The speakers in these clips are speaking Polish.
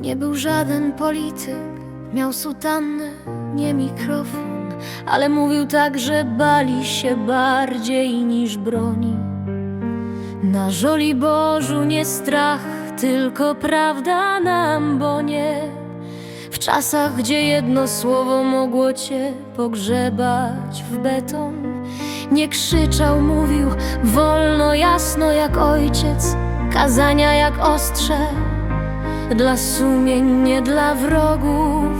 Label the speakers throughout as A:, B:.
A: nie był żaden polityk, miał sutannę, nie mikrofon, ale mówił tak, że bali się bardziej niż broni. Na żoli Bożu nie strach, tylko prawda nam, bo nie. W czasach, gdzie jedno słowo mogło cię pogrzebać w beton, nie krzyczał, mówił wolno, jasno jak ojciec, kazania jak ostrze, dla sumień, nie dla wrogów.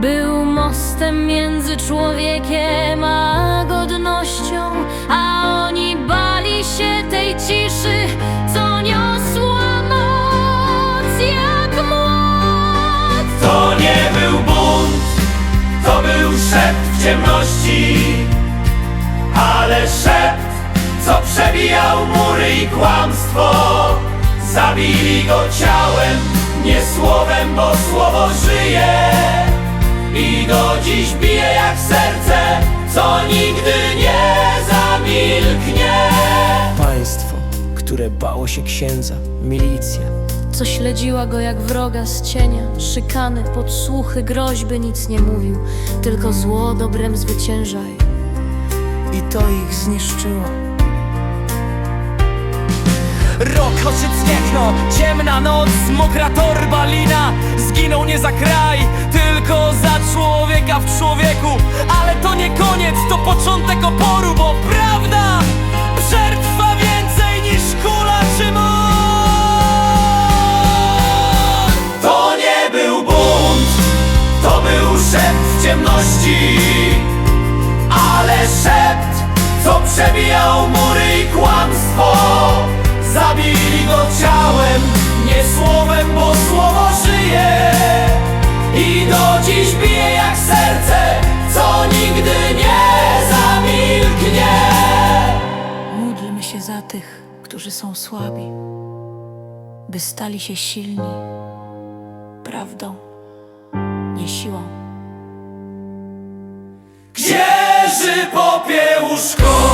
A: Był mostem między człowiekiem a godnością, a oni bali się tej ciszy, co niosła moc jak młot.
B: To nie był bunt, to był szept w ciemności Ale szept, co przebijał mury i kłamstwo Zabili go ciałem, nie słowem, bo słowo żyje I do dziś bije jak serce, co nigdy nie zamilknie
C: Państwo, które bało się księdza, milicja.
A: Co śledziła go jak wroga z cienia, szykany, podsłuchy, groźby, nic nie mówił, tylko zło dobrem zwyciężaj.
C: I to ich zniszczyło. Rok Ojczyckiego, ciemna noc, mokra torba, lina. Zginął nie za kraj, tylko za człowieka w człowieku. Ale to nie koniec, to początek oporu, bo prawda przetrwa więcej niż kula czy mąd
B: To nie był bunt, to był szept w ciemności. Ale szept, co przebijał mury i kłamstwo
D: tych, którzy są słabi, by stali się silni prawdą, nie siłą.
B: Księży popiełuszko